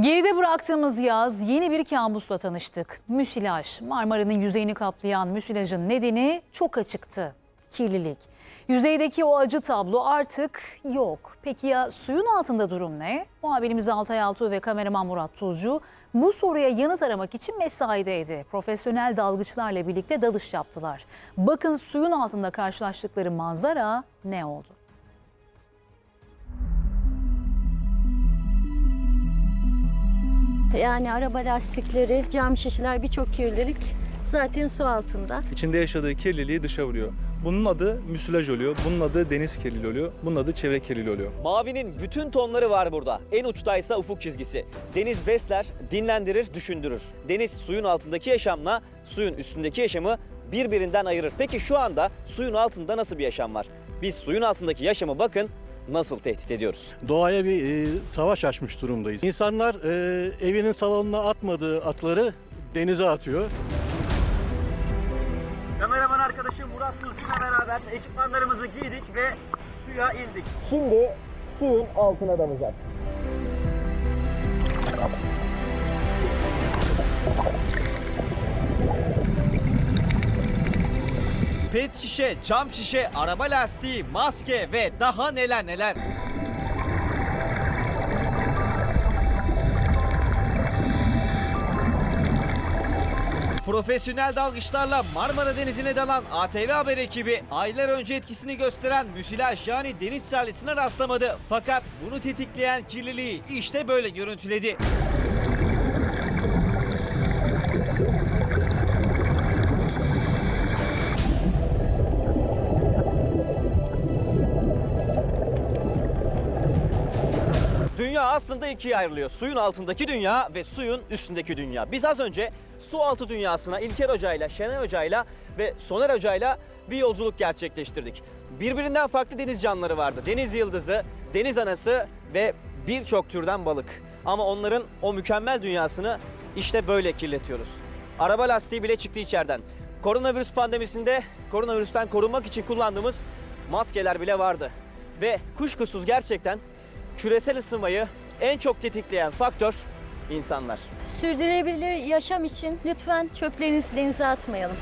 Geride bıraktığımız yaz yeni bir kabusla tanıştık. Müsilaj. Marmara'nın yüzeyini kaplayan müsilajın nedeni çok açıktı. Kirlilik. Yüzeydeki o acı tablo artık yok. Peki ya suyun altında durum ne? Muhabirimiz Altay Altuğ ve kameraman Murat Tuzcu bu soruya yanıt aramak için mesaideydi. Profesyonel dalgıçlarla birlikte dalış yaptılar. Bakın suyun altında karşılaştıkları manzara ne oldu? Yani araba lastikleri, cam şişeler birçok kirlilik zaten su altında. İçinde yaşadığı kirliliği dışa vuruyor. Bunun adı müsilaj oluyor, bunun adı deniz kirliliği oluyor, bunun adı çevre kirliliği oluyor. Mavinin bütün tonları var burada. En uçtaysa ufuk çizgisi. Deniz besler, dinlendirir, düşündürür. Deniz suyun altındaki yaşamla suyun üstündeki yaşamı birbirinden ayırır. Peki şu anda suyun altında nasıl bir yaşam var? Biz suyun altındaki yaşamı bakın nasıl tehdit ediyoruz. Doğaya bir e, savaş açmış durumdayız. İnsanlar e, evinin salonuna atmadığı atları denize atıyor. Kameraman arkadaşım Murat Tuzcu'yla beraber ekipmanlarımızı giydik ve suya indik. Şimdi suyun altına dalacağız. Pet şişe, cam şişe, araba lastiği, maske ve daha neler neler. Profesyonel dalgıçlarla Marmara Denizi'ne dalan ATV Haber ekibi aylar önce etkisini gösteren müsilaj yani deniz salisine rastlamadı. Fakat bunu tetikleyen kirliliği işte böyle görüntüledi. Dünya aslında ikiye ayrılıyor. Suyun altındaki dünya ve suyun üstündeki dünya. Biz az önce su altı dünyasına İlker Hoca'yla, Şenay Hoca'yla ve Soner Hoca'yla bir yolculuk gerçekleştirdik. Birbirinden farklı deniz canlıları vardı. Deniz yıldızı, deniz anası ve birçok türden balık. Ama onların o mükemmel dünyasını işte böyle kirletiyoruz. Araba lastiği bile çıktı içeriden. Koronavirüs pandemisinde koronavirüsten korunmak için kullandığımız maskeler bile vardı. Ve kuşkusuz gerçekten küresel ısınmayı en çok tetikleyen faktör insanlar. Sürdürülebilir yaşam için lütfen çöplerinizi denize atmayalım.